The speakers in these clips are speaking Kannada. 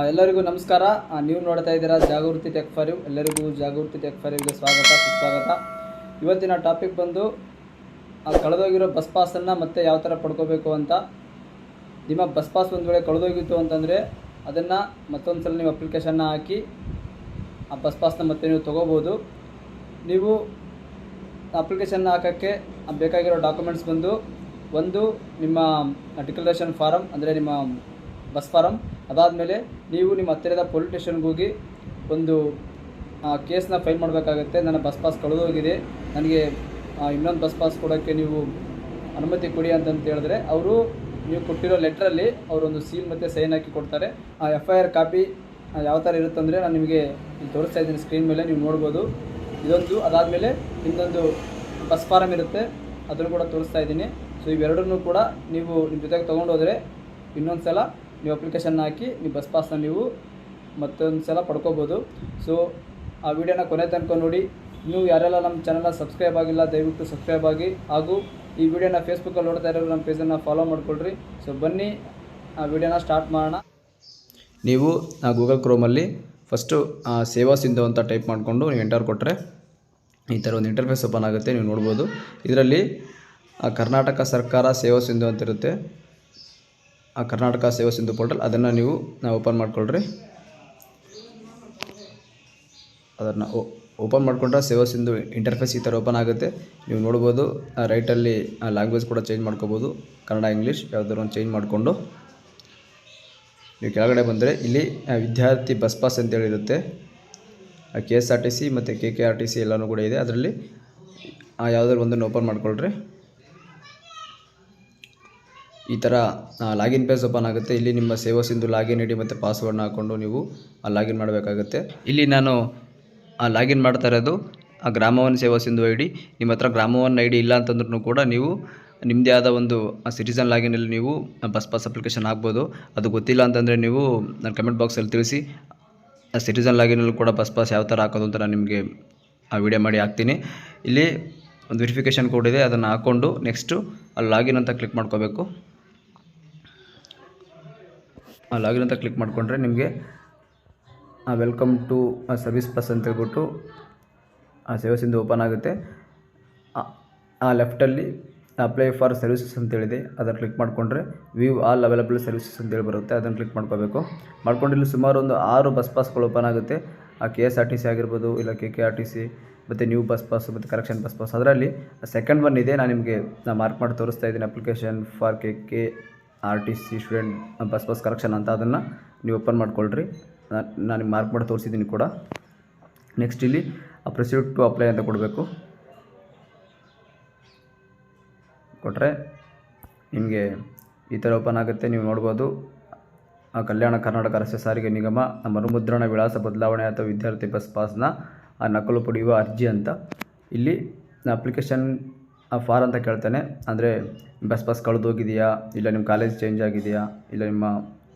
ಎಲ್ಲರಿಗೂ ನಮಸ್ಕಾರ. ನೀವು ನೋಡ್ತಾ ಇದ್ದೀರಾ ಜಾಗೃತಿ ಟೆಕ್ ಫಾರಿವ್ ಎಲ್ಲರಿಗೂ ಜಾಗೃತಿ ಟೆಕ್ ಫಾರಿವ್ಗೆ ಸ್ವಾಗತ, ಸುಸ್ವಾಗತ. ಇವತ್ತಿನ ಟಾಪಿಕ್ ಬಂದು ಕಳೆದೋಗಿರೋ ಬಸ್ ಪಾಸನ್ನು ಮತ್ತೆ ಯಾವ ಥರ ಪಡ್ಕೋಬೇಕು ಅಂತ. ನಿಮ್ಮ ಬಸ್ ಪಾಸ್ ಒಂದು ವೇಳೆ ಕಳೆದೋಗಿತ್ತು ಅಂತಂದರೆ, ಅದನ್ನು ಮತ್ತೊಂದು ಸಲ ನೀವು ಅಪ್ಲಿಕೇಶನ್ನ ಹಾಕಿ, ಆ ಬಸ್ ಪಾಸ್ನ ಮತ್ತೆ ನೀವು ತೊಗೋಬೋದು. ನೀವು ಅಪ್ಲಿಕೇಶನ್ನ ಹಾಕೋಕ್ಕೆ ಬೇಕಾಗಿರೋ ಡಾಕ್ಯುಮೆಂಟ್ಸ್ ಬಂದು, ಒಂದು ನಿಮ್ಮ ಡಿಕ್ಲರೇಷನ್ ಫಾರಮ್ ಅಂದರೆ ನಿಮ್ಮ ಬಸ್ ಫಾರಮ್ ಅದಾದಮೇಲೆ ನೀವು ನಿಮ್ಮ ಹತ್ತಿರದ ಪೊಲೀಸ್ ಸ್ಟೇಷನ್ಗೆ ಹೋಗಿ ಒಂದು ಕೇಸನ್ನ ಫೈಲ್ ಮಾಡಬೇಕಾಗುತ್ತೆ. ನನ್ನ ಬಸ್ ಪಾಸ್ ಕಳೆದೋಗಿದೆ. ನನಗೆ ಇನ್ನೊಂದು ಬಸ್ ಪಾಸ್ ಕೊಡೋಕ್ಕೆ ನೀವು ಅನುಮತಿ ಕೊಡಿ ಅಂತಂತ ಹೇಳಿದ್ರೆ, ಅವರು ನೀವು ಕೊಟ್ಟಿರೋ ಲೆಟ್ರಲ್ಲಿ ಅವರೊಂದು ಸೀಲ್ ಮತ್ತು ಸೈನ್ ಹಾಕಿ ಕೊಡ್ತಾರೆ. ಆ ಎಫ್ ಐ ಆರ್ ಕಾಪಿ ಯಾವ ಥರ ಇರುತ್ತಂದರೆ ನಾನು ನಿಮಗೆ ತೋರಿಸ್ತಾ ಇದ್ದೀನಿ ಸ್ಕ್ರೀನ್ ಮೇಲೆ, ನೀವು ನೋಡ್ಬೋದು. ಇದೊಂದು, ಅದಾದಮೇಲೆ ಇನ್ನೊಂದು ಬಸ್ ಫಾರಮ್ ಇರುತ್ತೆ. ಅದನ್ನು ಕೂಡ ತೋರಿಸ್ತಾ ಇದ್ದೀನಿ. ಸೊ ಇವೆರಡನ್ನೂ ಕೂಡ ನೀವು ನಿಮ್ಮ ಜೊತೆಗೆ ತೊಗೊಂಡು ಹೋದರೆ ಇನ್ನೊಂದು ಸಲ ನೀವು ಅಪ್ಲಿಕೇಶನ್ ಹಾಕಿ, ನೀವು ಬಸ್ ಪಾಸ್ನ ನೀವು ಮತ್ತೊಂದು ಸಲ ಪಡ್ಕೋಬೋದು. ಸೊ ಆ ವಿಡಿಯೋನ ಕೊನೆ ತನಕ ನೋಡಿ. ನೀವು ಯಾರೆಲ್ಲ ನಮ್ಮ ಚಾನಲ್ನ ಸಬ್ಸ್ಕ್ರೈಬ್ ಆಗಿಲ್ಲ, ದಯವಿಟ್ಟು ಸಬ್ಸ್ಕ್ರೈಬ್ ಆಗಿ. ಹಾಗೂ ಈ ವಿಡಿಯೋನ ಫೇಸ್ಬುಕ್ಕಲ್ಲಿ ನೋಡ್ತಾ ಇರೋರು ನಮ್ಮ ಪೇಜನ್ನು ಫಾಲೋ ಮಾಡ್ಕೊಳ್ರಿ. ಸೊ ಬನ್ನಿ, ಆ ವಿಡಿಯೋನ ಸ್ಟಾರ್ಟ್ ಮಾಡೋಣ. ನೀವು ಗೂಗಲ್ ಕ್ರೋಮಲ್ಲಿ ಫಸ್ಟು ಸೇವಾ ಸಿಂಧು ಅಂತ ಟೈಪ್ ಮಾಡಿಕೊಂಡು ನೀವು ಎಂಟರ್ ಕೊಟ್ಟರೆ ಈ ಥರ ಒಂದು ಇಂಟರ್ಫೇಸ್ ಓಪನ್ ಆಗುತ್ತೆ, ನೀವು ನೋಡ್ಬೋದು. ಇದರಲ್ಲಿ ಕರ್ನಾಟಕ ಸರ್ಕಾರ ಸೇವಾ ಸಿಂಧು ಅಂತ ಇರುತ್ತೆ. ಆ ಕರ್ನಾಟಕ ಸೇವಾ ಸಿಂಧು ಪೋರ್ಟಲ್ ಅದನ್ನು ನೀವು ನಾವು ಓಪನ್ ಮಾಡಿಕೊಳ್ಳ್ರಿ ಅದನ್ನು ಓಪನ್ ಮಾಡಿಕೊಂಡ್ರೆ ಸೇವಾ ಸಿಂಧು ಇಂಟರ್ಫೇಸ್ ಈ ಥರ ಓಪನ್ ಆಗುತ್ತೆ. ನೀವು ನೋಡ್ಬೋದು ರೈಟಲ್ಲಿ ಲ್ಯಾಂಗ್ವೇಜ್ ಕೂಡ ಚೇಂಜ್ ಮಾಡ್ಕೋಬೋದು. ಕನ್ನಡ ಇಂಗ್ಲೀಷ್ ಯಾವುದಾದ್ರು ಒಂದು ಚೇಂಜ್ ಮಾಡಿಕೊಂಡು. ನೀವು ಕೆಳಗಡೆ ಬಂದರೆ ಇಲ್ಲಿ ವಿದ್ಯಾರ್ಥಿ bus pass ಅಂತೇಳಿರುತ್ತೆ K S R T C ಮತ್ತು K K R T C ಎಲ್ಲನೂ ಕೂಡ ಇದೆ. ಅದರಲ್ಲಿ ಯಾವುದಾದ್ರು ಒಂದನ್ನು ಓಪನ್ ಮಾಡ್ಕೊಳ್ರಿ. ಈ ಥರ ಲಾಗಿನ್ ಪೇಜ್ ಓಪನ್ ಆಗುತ್ತೆ ಇಲ್ಲಿ ನಿಮ್ಮ ಸೇವಾ ಸಿಂಧು ಲಾಗಿನ್ ಐ ಡಿ ಮತ್ತು ಪಾಸ್ವರ್ಡ್ನ ಹಾಕ್ಕೊಂಡು ನೀವು ಲಾಗಿನ್ ಮಾಡಬೇಕಾಗುತ್ತೆ. ಇಲ್ಲಿ ನಾನು ಲಾಗಿನ್ ಮಾಡ್ತಾ ಇರೋದು, ಆ, ಗ್ರಾಮವನ್ ಸೇವಾ ಸಿಂಧು ಐ ಡಿ ನಿಮ್ಮ ಹತ್ರ ಗ್ರಾಮವನ್ ಐ ಡಿ ಇಲ್ಲ ಅಂತಂದ್ರೂ ಕೂಡ ನೀವು ನಿಮ್ಮದೇ ಆದ ಒಂದು ಸಿಟಿಸನ್ ಲಾಗಿನಲ್ಲಿ ನೀವು ಬಸ್ ಪಾಸ್ ಅಪ್ಲಿಕೇಶನ್ ಹಾಕ್ಬೋದು. ಅದು ಗೊತ್ತಿಲ್ಲ ಅಂತಂದರೆ ನೀವು ನನ್ನ ಕಮೆಂಟ್ ಬಾಕ್ಸಲ್ಲಿ ತಿಳಿಸಿ, ಆ ಸಿಟಿಸನ್ ಲಾಗಿನಲ್ಲೂ ಕೂಡ ಬಸ್ ಪಾಸ್ ಯಾವ ಥರ ಹಾಕೋದು ಅಂತ ನಾನು ನಿಮಗೆ, ಆ ವಿಡಿಯೋ ಮಾಡಿ ಹಾಕ್ತೀನಿ. ಇಲ್ಲಿ ಒಂದು ವೆರಿಫಿಕೇಷನ್ ಕೋಡ್ ಇದೆ, ಅದನ್ನು ಹಾಕ್ಕೊಂಡು ನೆಕ್ಸ್ಟು ಅಲ್ಲಿ ಲಾಗಿನ್ ಅಂತ ಕ್ಲಿಕ್ ಮಾಡ್ಕೋಬೇಕು. ಲಾಗಿನ್ ಅಂತ ಕ್ಲಿಕ್ ಮಾಡಿಕೊಂಡ್ರೆ ನಿಮಗೆ ವೆಲ್ಕಮ್ ಟು ಸರ್ವಿಸ್ ಪ್ಲಸ್ ಅಂತ ಹೇಳ್ಬಿಟ್ಟು ಆ ಸೇವಾ ಓಪನ್ ಆಗುತ್ತೆ. ಆ- ಆ ಲೆಫ್ಟಲ್ಲಿ ಅಪ್ಲೈ ಫಾರ್ ಸರ್ವಿಸಸ್ ಅಂತೇಳಿದೆ ಅದನ್ನು ಕ್ಲಿಕ್ ಮಾಡಿಕೊಂಡ್ರೆ ವ್ಯೂ ಆಲ್ ಅವೈಲಬಲ್ ಸರ್ವಿಸಸ್ ಅಂತೇಳಿ ಬರುತ್ತೆ, ಅದನ್ನು ಕ್ಲಿಕ್ ಮಾಡ್ಕೋಬೇಕು. ಮಾಡ್ಕೊಂಡು ಇಲ್ಲಿ ಸುಮಾರು ಒಂದು ಆರು ಬಸ್ ಪಾಸ್ಗಳು ಓಪನ್ ಆಗುತ್ತೆ. ಆ K S R T C ಆಗಿರ್ಬೋದು, ಇಲ್ಲ K K R T C, ಮತ್ತು ನ್ಯೂ ಬಸ್ ಪಾಸ್, ಮತ್ತು ಕರೆಕ್ಷನ್ ಬಸ್ ಪಾಸ್. ಅದರಲ್ಲಿ ಸೆಕೆಂಡ್ ಒನ್ ಇದೆ, ನಾನು ನಿಮಗೆ ನಾನು ಮಾರ್ಕ್ ಮಾಡಿ ತೋರಿಸ್ತಾ ಇದ್ದೀನಿ application for K K R T C student bus bus correction ಅಂತ ಅದನ್ನು ನೀವು ಓಪನ್ ಮಾಡ್ಕೊಳ್ರಿ. ನಾನು ಮಾರ್ಕ್ ಮಾಡಿ ತೋರಿಸಿದ್ದೀನಿ ಕೂಡ. ನೆಕ್ಸ್ಟ್ ಇಲ್ಲಿ ಪ್ರೊಸೀಡ್ ಟು ಅಪ್ಲೈ ಅಂತ ಕೊಡಬೇಕು. ಕೊಟ್ಟರೆ ನಿಮಗೆ ಈ ಥರ ಓಪನ್ ಆಗುತ್ತೆ, ನೀವು ನೋಡ್ಬೋದು. ಕಲ್ಯಾಣ ಕರ್ನಾಟಕ ರಸ್ತೆ ಸಾರಿಗೆ ನಿಗಮ ಮರುಮುದ್ರಣ ವಿಳಾಸ ಬದಲಾವಣೆ ಅಥವಾ ವಿದ್ಯಾರ್ಥಿ ಬಸ್ ಪಾಸ್ನ ಆ ನಕಲು ಪಡೆಯುವ ಅರ್ಜಿ ಅಂತ. ಇಲ್ಲಿ ಅಪ್ಲಿಕೇಶನ್ ಫಾರ್ ಅಂತ ಕೇಳ್ತಾನೆ. ಅಂದರೆ ಬಸ್ ಪಾಸ್ ಕಳೆದೋಗಿದೆಯಾ ಇಲ್ಲ ನಿಮ್ಮ ಕಾಲೇಜ್ ಚೇಂಜ್ ಆಗಿದೆಯಾ? ಇಲ್ಲ ನಿಮ್ಮ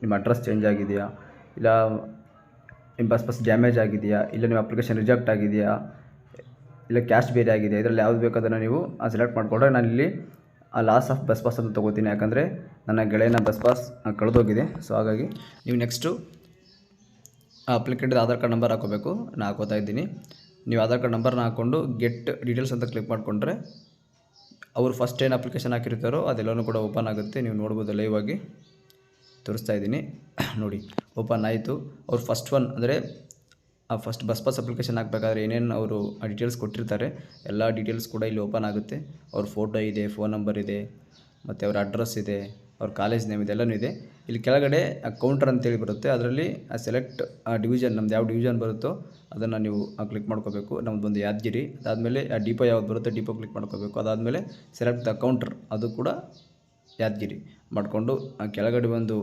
ನಿಮ್ಮ ಅಡ್ರೆಸ್ ಚೇಂಜ್ ಆಗಿದೆಯಾ? ಇಲ್ಲ ನಿಮ್ಮ ಬಸ್ ಪಾಸ್ ಡ್ಯಾಮೇಜ್ ಆಗಿದೆಯಾ? ಇಲ್ಲ ನಿಮ್ಮ ಅಪ್ಲಿಕೇಶನ್ ರಿಜೆಕ್ಟ್ ಆಗಿದೆಯಾ? ಇಲ್ಲ ಕ್ಯಾಶ್ ಬೇರೆ ಆಗಿದೆ ಇದರಲ್ಲಿ ಯಾವ್ದು ಬೇಕಾದ್ರೆ ನೀವು ಸೆಲೆಕ್ಟ್ ಮಾಡಿಕೊಂಡ್ರೆ ನಾನು ಇಲ್ಲಿ ಆ ಲಾಸ್ ಆಫ್ ಬಸ್ ಪಾಸ್ ಅಂತ ತೊಗೋತೀನಿ. ಯಾಕಂದರೆ ನನ್ನ ಗೆಳೆಯನ ಬಸ್ ಪಾಸ್ ಕಳೆದೋಗಿದೆ ಸೊ ಹಾಗಾಗಿ ನೀವು ನೆಕ್ಸ್ಟು ಆ ಅಪ್ಲಿಕೇಟಿದ ಆಧಾರ್ ಕಾರ್ಡ್ ನಂಬರ್ ಹಾಕೋಬೇಕು. ನಾನು ಹಾಕೋತಾ ಇದ್ದೀನಿ. ನೀವು ಆಧಾರ್ ಕಾರ್ಡ್ ನಂಬರ್ನ ಹಾಕ್ಕೊಂಡು ಗೆಟ್ ಡೀಟೇಲ್ಸ್ ಅಂತ ಕ್ಲಿಕ್ ಮಾಡಿಕೊಂಡ್ರೆ ಅವರು ಫಸ್ಟ್ ಏನು ಅಪ್ಲಿಕೇಶನ್ ಹಾಕಿರ್ತಾರೋ ಅದೆಲ್ಲವೂ ಕೂಡ ಓಪನ್ ಆಗುತ್ತೆ. ನೀವು ನೋಡ್ಬೋದು ಲೈವ್ ಆಗಿ. ತೋರಿಸ್ತಾ ಇದ್ದೀನಿ. ನೋಡಿ ಓಪನ್ ಆಯಿತು. ಅವ್ರು ಫಸ್ಟ್ ಒನ್ ಅಂದರೆ, ಆ ಫಸ್ಟ್ ಬಸ್ ಪಾಸ್ ಅಪ್ಲಿಕೇಶನ್ ಹಾಕಬೇಕಾದ್ರೆ ಏನೇನು ಅವರು ಡೀಟೇಲ್ಸ್ ಕೊಟ್ಟಿರ್ತಾರೆ, ಎಲ್ಲ ಡೀಟೇಲ್ಸ್ ಕೂಡ ಇಲ್ಲಿ ಓಪನ್ ಆಗುತ್ತೆ. ಅವ್ರ ಫೋಟೋ ಇದೆ ಫೋನ್ ನಂಬರ್ ಇದೆ, ಮತ್ತು ಅವ್ರ ಅಡ್ರೆಸ್ ಇದೆ. ಅವ್ರ ಕಾಲೇಜ್ ನೇಮ್ ಇದೆ ಎಲ್ಲನೂ ಇದೆ. ಇಲ್ಲಿ ಕೆಳಗಡೆ ಕೌಂಟರ್ ಅಂತೇಳಿ ಬರುತ್ತೆ. ಅದರಲ್ಲಿ ಆ ಸೆಲೆಕ್ಟ್ ಆ ಡಿವಿಷನ್ ನಮ್ದು ಯಾವ ಡಿವಿಷನ್ ಬರುತ್ತೋ ಅದನ್ನು ನೀವು ಕ್ಲಿಕ್ ಮಾಡ್ಕೋಬೇಕು. ನಮ್ದು ಒಂದು ಯಾದಗಿರಿ ಅದಾದಮೇಲೆ ಆ ಡಿಪೋ ಯಾವ್ದು ಬರುತ್ತೆ ಡಿಪೋ ಕ್ಲಿಕ್ ಮಾಡ್ಕೋಬೇಕು. ಅದಾದಮೇಲೆ ಸೆಲೆಕ್ಟ್ ದ ಕೌಂಟರ್ ಅದು ಕೂಡ ಯಾದಗಿರಿ ಮಾಡಿಕೊಂಡು ಆ ಕೆಳಗಡೆ ಒಂದು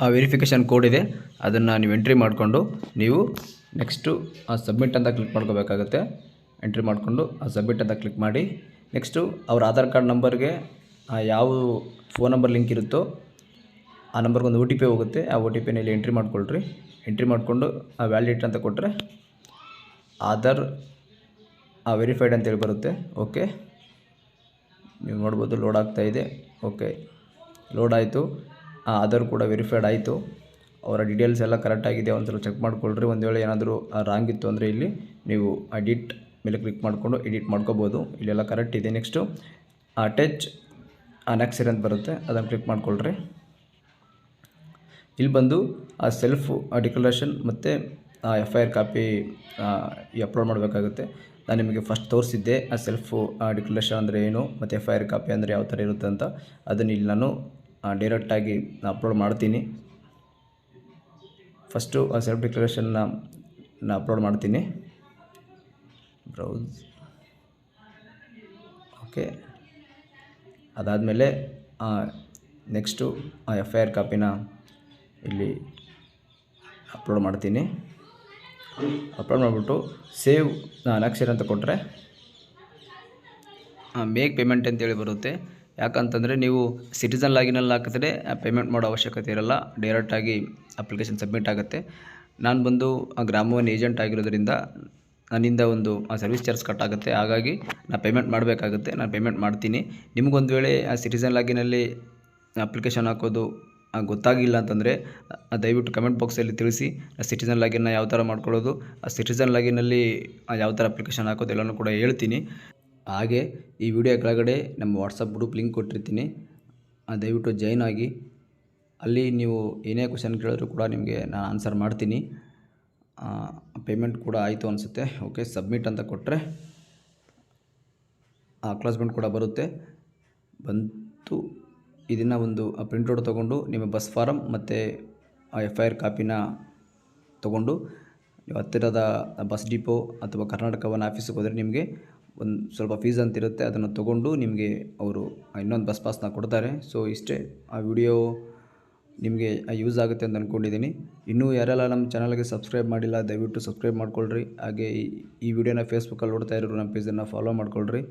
ಆ ವೆರಿಫಿಕೇಷನ್ ಕೋಡ್ ಇದೆ. ಅದನ್ನು ನೀವು ಎಂಟ್ರಿ ಮಾಡಿಕೊಂಡು ನೀವು ನೆಕ್ಸ್ಟು ಆ ಸಬ್ಮಿಟ್ ಅಂತ ಕ್ಲಿಕ್ ಮಾಡ್ಕೋಬೇಕಾಗುತ್ತೆ. ಎಂಟ್ರಿ ಮಾಡಿಕೊಂಡು ಆ ಸಬ್ಮಿಟ್ ಅಂತ ಕ್ಲಿಕ್ ಮಾಡಿ ನೆಕ್ಸ್ಟು ಅವ್ರ ಆಧಾರ್ ಕಾರ್ಡ್ ನಂಬರ್ಗೆ ಯಾವ ಫೋನ್ ನಂಬರ್ ಲಿಂಕ್ ಇರುತ್ತೋ ಆ ನಂಬರ್ಗೆ ಒಂದು ಒ ಟಿ ಪಿ ಹೋಗುತ್ತೆ. ಆ ಒ ಟಿ ಪಿನ ಇಲ್ಲಿ ಎಂಟ್ರಿ ಮಾಡ್ಕೊಳ್ರಿ. ಎಂಟ್ರಿ ಮಾಡಿಕೊಂಡು ಆ ವ್ಯಾಲಿಡೇಟ್ ಅಂತ ಕೊಟ್ಟರೆ ಆಧಾರ್ ಆ ವೆರಿಫೈಡ್ ಅಂತೇಳಿ ಬರುತ್ತೆ. ಓಕೆ ನೀವು ನೋಡ್ಬೋದು ಲೋಡ್ ಆಗ್ತಾ ಇದೆ. ಓಕೆ ಲೋಡ್ ಆಯಿತು. ಆ ಆಧಾರ್ ಕೂಡ ವೆರಿಫೈಡ್ ಆಯಿತು. ಅವರ ಡೀಟೇಲ್ಸ್ ಎಲ್ಲ ಕರೆಕ್ಟಾಗಿದೆ ಒಂದ್ಸಲ ಚೆಕ್ ಮಾಡ್ಕೊಳ್ರಿ. ಒಂದು ವೇಳೆ ಏನಾದರೂ ರಾಂಗ್ ಇತ್ತು ಅಂದರೆ ಇಲ್ಲಿ ನೀವು ಎಡಿಟ್ ಮೇಲೆ ಕ್ಲಿಕ್ ಮಾಡಿಕೊಂಡು ಎಡಿಟ್ ಮಾಡ್ಕೋಬೋದು. ಇಲ್ಲೆಲ್ಲ ಕರೆಕ್ಟ್ ಇದೆ. ನೆಕ್ಸ್ಟು ಅಟ್ಯಾಚ್ ಅನೆಕ್ಸರ್ ಅಂತ ಬರುತ್ತೆ, ಅದನ್ನು ಕ್ಲಿಕ್ ಮಾಡ್ಕೊಳ್ರಿ. ಇಲ್ಲಿ ಬಂದು ಆ ಸೆಲ್ಫ್ ಡಿಕ್ಲರೇಷನ್ ಮತ್ತು F I R copy upload ಮಾಡಬೇಕಾಗುತ್ತೆ. ನಾನು ನಿಮಗೆ ಫಸ್ಟ್ ತೋರಿಸಿದ್ದೆ ಆ ಸೆಲ್ಫ್ ಡಿಕ್ಲರೇಷನ್ ಅಂದರೆ ಏನು, ಮತ್ತು ಎಫ್ ಐ ಆರ್ ಕಾಪಿ ಅಂದರೆ ಯಾವ ಥರ ಇರುತ್ತೆ ಅಂತ, ಅದನ್ನು ಇಲ್ಲಿ ನಾನು ಡೈರೆಕ್ಟಾಗಿ ಅಪ್ಲೋಡ್ ಮಾಡ್ತೀನಿ. ಫಸ್ಟು ಆ ಸೆಲ್ಫ್ ಡಿಕ್ಲರೇಷನ್ನ ನಾನು ಅಪ್ಲೋಡ್ ಮಾಡ್ತೀನಿ. ಬ್ರೌಸ್ ಓಕೆ ಅದಾದಮೇಲೆ ನೆಕ್ಸ್ಟು ಆ ಎಫ್ ಐ ಆರ್ ಕಾಪಿನ ಇಲ್ಲಿ ಅಪ್ಲೋಡ್ ಮಾಡ್ತೀನಿ. ಅಪ್ಲೋಡ್ ಮಾಡಿಬಿಟ್ಟು ಸೇವ್ ಅನಕ್ಷರ ಅಂತ ಕೊಟ್ಟರೆ ಮೇಕ್ ಪೇಮೆಂಟ್ ಅಂತೇಳಿ ಬರುತ್ತೆ. ಯಾಕಂತಂದರೆ ನೀವು ಸಿಟಿಸನ್ ಲಾಗಿನಲ್ಲಿ ಹಾಕಿದ್ರೆ ಪೇಮೆಂಟ್ ಮಾಡೋ ಅವಶ್ಯಕತೆ ಇರಲ್ಲ. ಡೈರೆಕ್ಟಾಗಿ ಅಪ್ಲಿಕೇಶನ್ ಸಬ್ಮಿಟ್ ಆಗುತ್ತೆ. ನಾನು ಬಂದು ಆ ಗ್ರಾಮವನ್ ಏಜೆಂಟ್ ಆಗಿರೋದ್ರಿಂದ ನನ್ನಿಂದ ಒಂದು ಸರ್ವಿಸ್ ಚಾರ್ಜ್ ಕಟ್ ಆಗುತ್ತೆ. ಹಾಗಾಗಿ ನಾನು ಪೇಮೆಂಟ್ ಮಾಡಬೇಕಾಗುತ್ತೆ. ನಾನು ಪೇಮೆಂಟ್ ಮಾಡ್ತೀನಿ. ನಿಮಗೊಂದು ವೇಳೆ ಆ ಸಿಟಿಸನ್ ಲಾಗಿನಲ್ಲಿ ಅಪ್ಲಿಕೇಶನ್ ಹಾಕೋದು ಗೊತ್ತಾಗಿಲ್ಲ ಅಂತಂದರೆ ದಯವಿಟ್ಟು ಕಮೆಂಟ್ ಬಾಕ್ಸಲ್ಲಿ ತಿಳಿಸಿ. ಆ ಸಿಟಿಸನ್ ಲಾಗಿನ್ನ ಯಾವ ಥರ ಮಾಡ್ಕೊಳ್ಳೋದು, ಆ ಸಿಟಿಸನ್ ಲಾಗಿನಲ್ಲಿ ಯಾವ ಥರ ಅಪ್ಲಿಕೇಶನ್ ಹಾಕೋದು ಎಲ್ಲನೂ ಕೂಡ ಹೇಳ್ತೀನಿ. ಹಾಗೆ ಈ ವಿಡಿಯೋ ಕೆಳಗಡೆ ನಮ್ಮ ವಾಟ್ಸಪ್ ಗ್ರೂಪ್ ಲಿಂಕ್ ಕೊಟ್ಟಿರ್ತೀನಿ. ದಯವಿಟ್ಟು ಜಾಯ್ನ್ ಆಗಿ. ಅಲ್ಲಿ ನೀವು ಏನೇ ಕ್ವಶನ್ ಕೇಳಿದ್ರು ಕೂಡ ನಿಮಗೆ ನಾನು ಆನ್ಸರ್ ಮಾಡ್ತೀನಿ. ಪೇಮೆಂಟ್ ಕೂಡ ಆಯಿತು ಅನಿಸುತ್ತೆ. ಓಕೆ ಸಬ್ಮಿಟ್ ಅಂತ ಕೊಟ್ಟರೆ ಅಕ್ಲಾಸ್ಮೆಂಟ್ ಕೂಡ ಬರುತ್ತೆ. ಬಂತು, ಇದನ್ನು ಒಂದು ಪ್ರಿಂಟೌಟ್ ತೊಗೊಂಡು ನಿಮ್ಮ ಬಸ್ ಫಾರಮ್ ಮತ್ತು ಆ ಎಫ್ ಐ ಆರ್ ಕಾಪಿನ ತೊಗೊಂಡು ಹತ್ತಿರದ ಬಸ್ ಡಿಪೋ ಅಥವಾ ಕರ್ನಾಟಕ ವನ್ ಆಫೀಸಿಗೆ ಹೋದರೆ ನಿಮಗೆ ಒಂದು ಸ್ವಲ್ಪ ಫೀಸ್ ಅಂತ ಇರುತ್ತೆ. ಅದನ್ನು ತೊಗೊಂಡು ನಿಮಗೆ ಅವರು ಇನ್ನೊಂದು ಬಸ್ ಪಾಸ್ನ ಕೊಡ್ತಾರೆ. ಸೊ ಇಷ್ಟೇ ಆ ವಿಡಿಯೋ ನಿಮಗೆ ಯೂಸ್ ಆಗುತ್ತೆ ಅಂತ ಅಂದ್ಕೊಂಡಿದ್ದೀನಿ ಇನ್ನೂ ಯಾರೆಲ್ಲ ನಮ್ಮ ಚಾನಲ್ಗೆ ಸಬ್ಸ್ಕ್ರೈಬ್ ಮಾಡಿಲ್ಲ, ದಯವಿಟ್ಟು ಸಬ್ಸ್ಕ್ರೈಬ್ ಮಾಡ್ಕೊಳ್ರಿ. ಹಾಗೆ ಈ- ವಿಡಿಯೋನ ಫೇಸ್ಬುಕ್ಕಲ್ಲಿ ನೋಡ್ತಾ ಇರೋರು ನಮ್ಮ ಪೇಜನ್ನು ಫಾಲೋ ಮಾಡ್ಕೊಳ್ರಿ.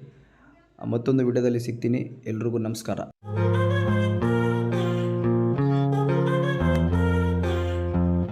ಮತ್ತೊಂದು ವಿಡಿಯೋದಲ್ಲಿ ಸಿಗ್ತೀನಿ. ಎಲ್ರಿಗೂ ನಮಸ್ಕಾರ.